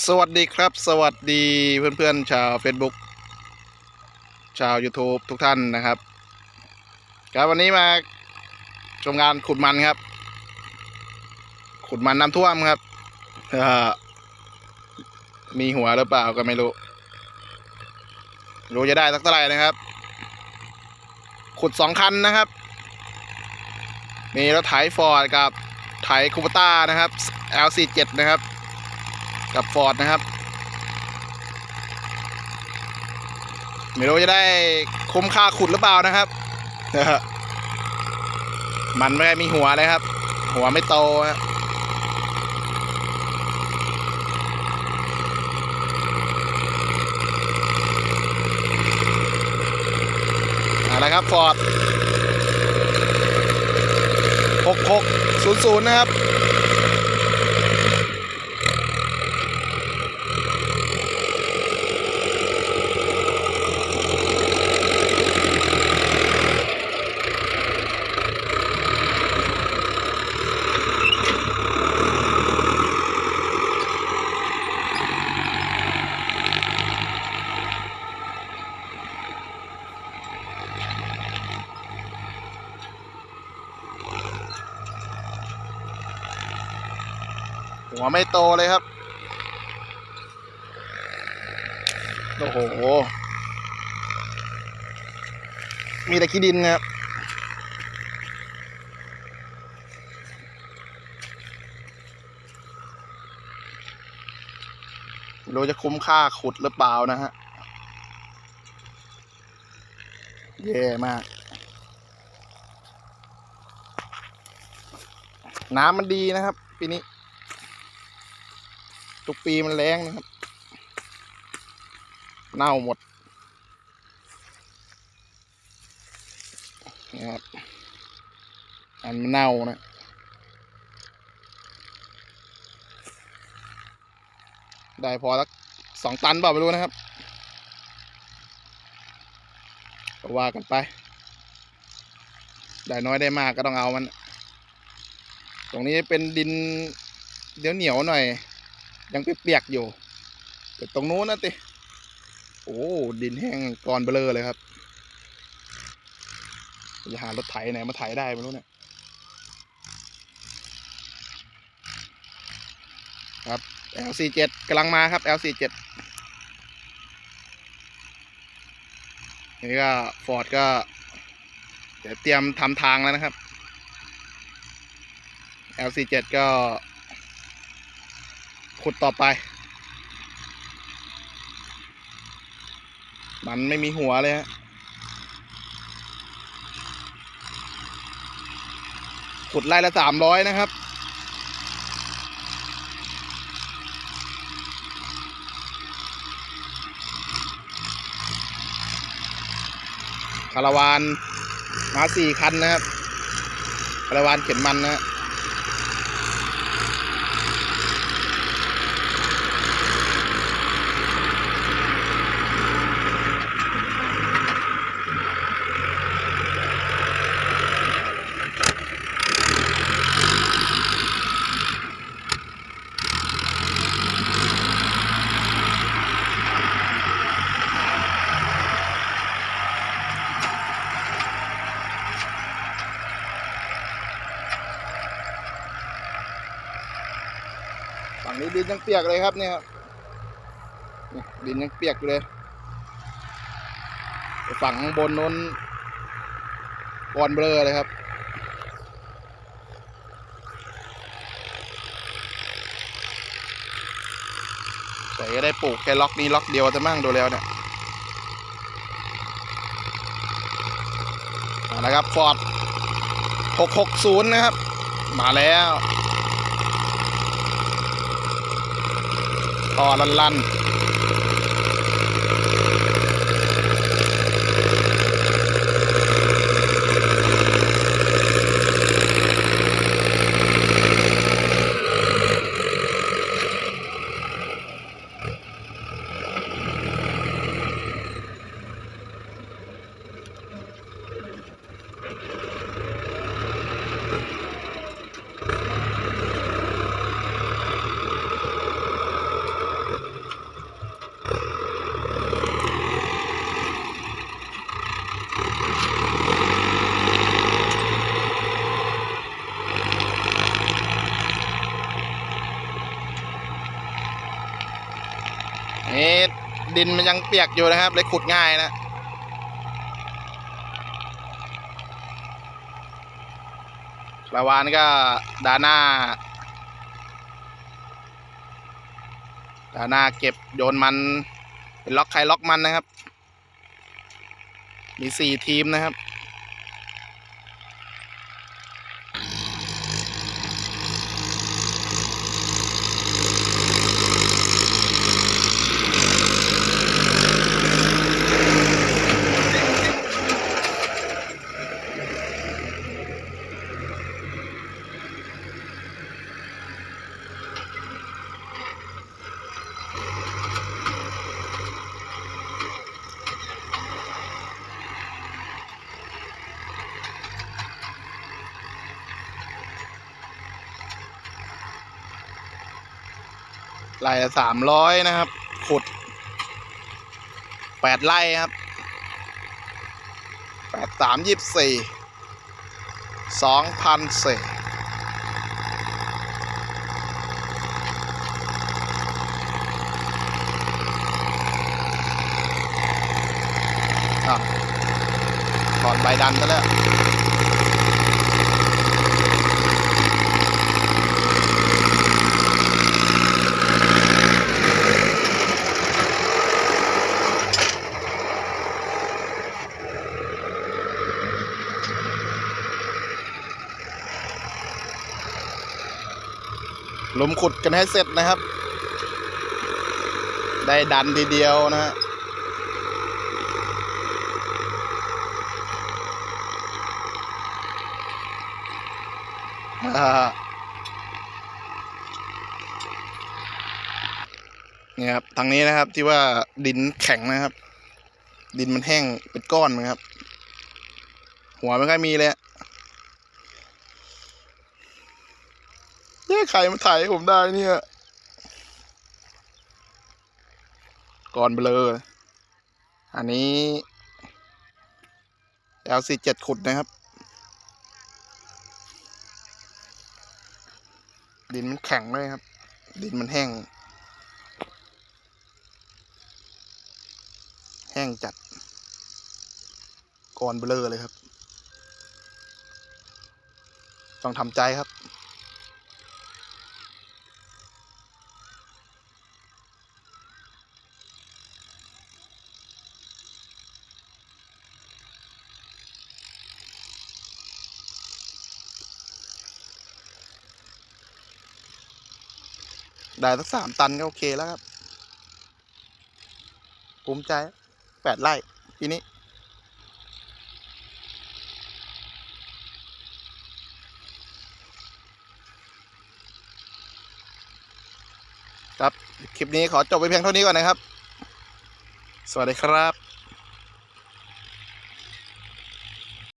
สวัสดีครับ สวัสดีเพื่อนๆ ชาว Facebook ชาว YouTube ทุกท่านนะครับ ครับวันนี้มาชมงานขุดมันครับ ขุดมันน้ำท่วมครับมีหัวหรือเปล่าก็ไม่รู้ รู้จะได้สักเท่าไหร่นะครับ ขุดสองคันนะครับ มีรถไถฟอร์ดกับไถคูปต้านะครับ L47 นะครับ กับฟอร์ดนะครับ ไม่รู้จะได้คุ้มค่าขุดหรือเปล่านะครับ มันไม่ได้มีหัวเลยครับ หัวไม่โตฮะอะไรครับฟอร์ดหกหกศูนย์ศูนย์นะครับ หัวไม่โตเลยครับ โอ้โห มีแต่ขี้ดินครับไม่รู้จะคุ้มค่าขุดหรือเปล่านะฮะแย่มาก น้ำมันดีนะครับ ปีนี้ ทุกปีมันแรงนะครับ เน่าหมดนะครับอันมันเน่านะได้พอสักสองตันเปล่าไม่รู้นะครับก็ว่ากันไป ได้น้อยได้มากก็ต้องเอามัน ตรงนี้เป็นดินเดี๋ยวเหนียวหน่อย ยังเปียกๆอยู่แต่ตรงนู้นนะติโอ้ดินแห้งกรอนเบลอเลยครับจะหารถไถไหนมาไถได้ไม่รู้เนี่ยครับ L47 กำลังมาครับ L47 นี่ก็ฟอร์ดก็ เดี๋ยวเตรียมทำทางแล้วนะครับ L47 ก็ ขุดต่อไป มันไม่มีหัวเลยฮะ ขุดไร่ละสามร้อยนะครับคาราวานมาสี่คันนะครับคาราวานเข็นมันนะฮะ ดินยังเปียกเลยครับเนี่ยครับดินยังเปียกเลยฝั่งบนน้นกอนเบลอเลยครับใส่ก็ได้ปลูกแค่ล็อกนี้ล็อกเดียวจะมั่งดูแล้วเนี่ยมาแล้วครับฟอร์ด660 นะครับ มาแล้ว ต่อลัน ดินมันยังเปียกอยู่นะครับ เลยขุดง่ายนะ ลาวานก็ดาหน้า ดาหน้าเก็บโยนมัน เป็นล็อกใครล็อกมันนะครับ มีสี่ทีมนะครับ ไร่ละสามร้อยนะครับ ขุดแปดไร่ครับแปดสามยี่สิบสี่สองพันเศษอ่ถอนใบดันไปแล้ว ลุมขุดกันให้เสร็จนะครับ ได้ดันทีเดียวนะฮะนี่ครับทางนี้นะครับที่ว่าดินแข็งนะครับ ดินมันแห้งเป็นก้อนนะครับ หัวไม่ค่อยมีเลยอะ เนี่ย ใครมาถ่ายผมได้เนี่ย ก่อนเบลออันนี้ LC7 ขุดนะครับ ดินมันแข็งเลยครับ ดินมันแห้ง แห้งจัด ก่อนเบลอเลยครับ ต้องทำใจครับ ได้สักสามตันก็โอเคแล้วครับภูมิใจแปดไร่ปีนี้ ครับ คลิปนี้ขอจบไปเพียงเท่านี้ก่อนนะครับ สวัสดีครับ